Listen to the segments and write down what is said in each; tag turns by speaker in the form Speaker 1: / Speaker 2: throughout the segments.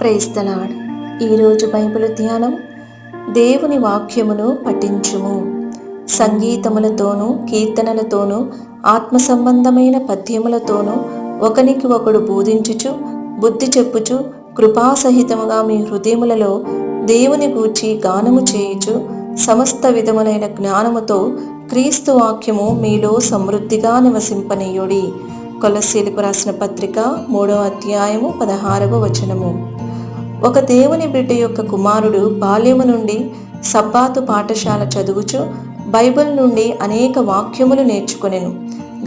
Speaker 1: Praise the Lord ఈరోజు Bible ధ్యానం దేవుని వాక్యమును పఠించుము. సంగీతములతోనూ కీర్తనలతోనూ ఆత్మ సంబంధమైన పద్యములతోనూ ఒకనికి ఒకడు బోధించుచు బుద్ధి చెప్పుచు కృపాసహితముగా మీ హృదయములలో దేవుని గూర్చి గానము చేయుచు సమస్త విధములైన జ్ఞానముతో క్రీస్తు వాక్యము మీలో సమృద్ధిగా నివసింపనీయుడి. కొలసీలకు రాసిన పత్రిక మూడవ అధ్యాయము పదహారవ వచనము. ఒక దేవుని బిడ్డ యొక్క కుమారుడు బాల్యము నుండి సబ్బాతు పాఠశాల చదువుచు బైబిల్ నుండి అనేక వాక్యములు నేర్చుకొనెను.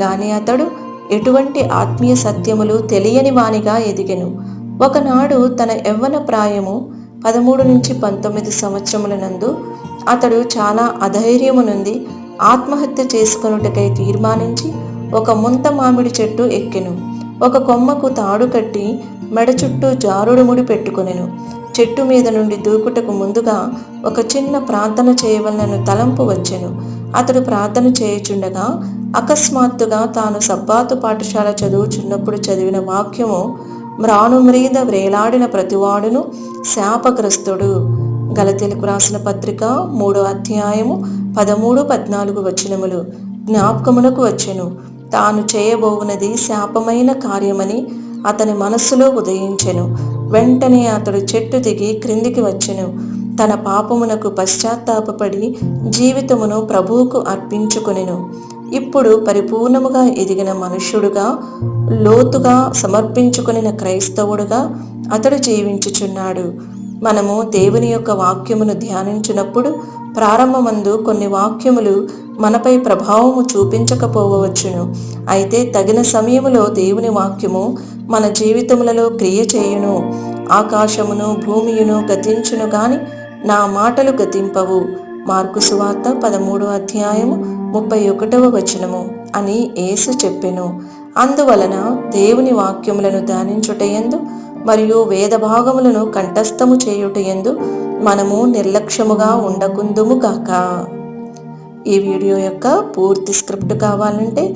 Speaker 1: గాని అతడు ఎటువంటి ఆత్మీయ సత్యములు తెలియని వానిగా ఎదిగెను. ఒకనాడు తన యవ్వన ప్రాయము పదమూడు నుంచి పంతొమ్మిది సంవత్సరముల నందు అతడు చాలా అధైర్యము నుండి ఆత్మహత్య చేసుకొనుటకై తీర్మానించి ఒక ముంత మామిడి చెట్టు ఎక్కెను. ఒక కొమ్మకు తాడు కట్టి మెడ చుట్టూ జారుడు ముడి పెట్టుకొనెను. చెట్టు మీద నుండి దూకుటకు ముందుగా ఒక చిన్న ప్రార్థన చేయవలనను తలంపు వచ్చెను. అతడు ప్రార్థన చేయుచుండగా అకస్మాత్తుగా తాను సబ్బాతు పాఠశాల చదువుచున్నప్పుడు చదివిన వాక్యము మ్రానుమ్రీద వ్రేలాడిన ప్రతివాడును శాపగ్రస్తుడు. గలతెలకు రాసిన పత్రిక మూడో అధ్యాయము పదమూడు పద్నాలుగు వచనములు జ్ఞాపకమునకు వచ్చెను. తాను చేయబోవునది శాపమైన కార్యమని అతని మనస్సులో ఉదయించెను. వెంటనే అతడు చెట్టు దిగి క్రిందికి వచ్చెను. తన పాపమునకు పశ్చాత్తాపడి జీవితమును ప్రభువుకు అర్పించుకొనెను. ఇప్పుడు పరిపూర్ణముగా ఎదిగిన మనుష్యుడుగా లోతుగా సమర్పించుకుని క్రైస్తవుడుగా అతడు జీవించుచున్నాడు. మనము దేవుని యొక్క వాక్యమును ధ్యానించినప్పుడు ప్రారంభమందు కొన్ని వాక్యములు మనపై ప్రభావము చూపించకపోవచ్చును. అయితే తగిన సమయములో దేవుని వాక్యము మన జీవితములలో క్రియ చేయును. ఆకాశమును భూమియును గతించును గాని నా మాటలు గతింపవు. మార్కు సువార్త పదమూడో అధ్యాయము ముప్పై ఒకటవ వచనము అని యేసు చెప్పెను. అందువలన దేవుని వాక్యములను ధ్యానించుటయందు మరియు వేద భాగములను కంఠస్థము చేయుటయందు మనము నిర్లక్ష్యముగా ఉండకుందుము గాక. ఈ వీడియో యొక్క పూర్తి స్క్రిప్ట్ కావాలంటే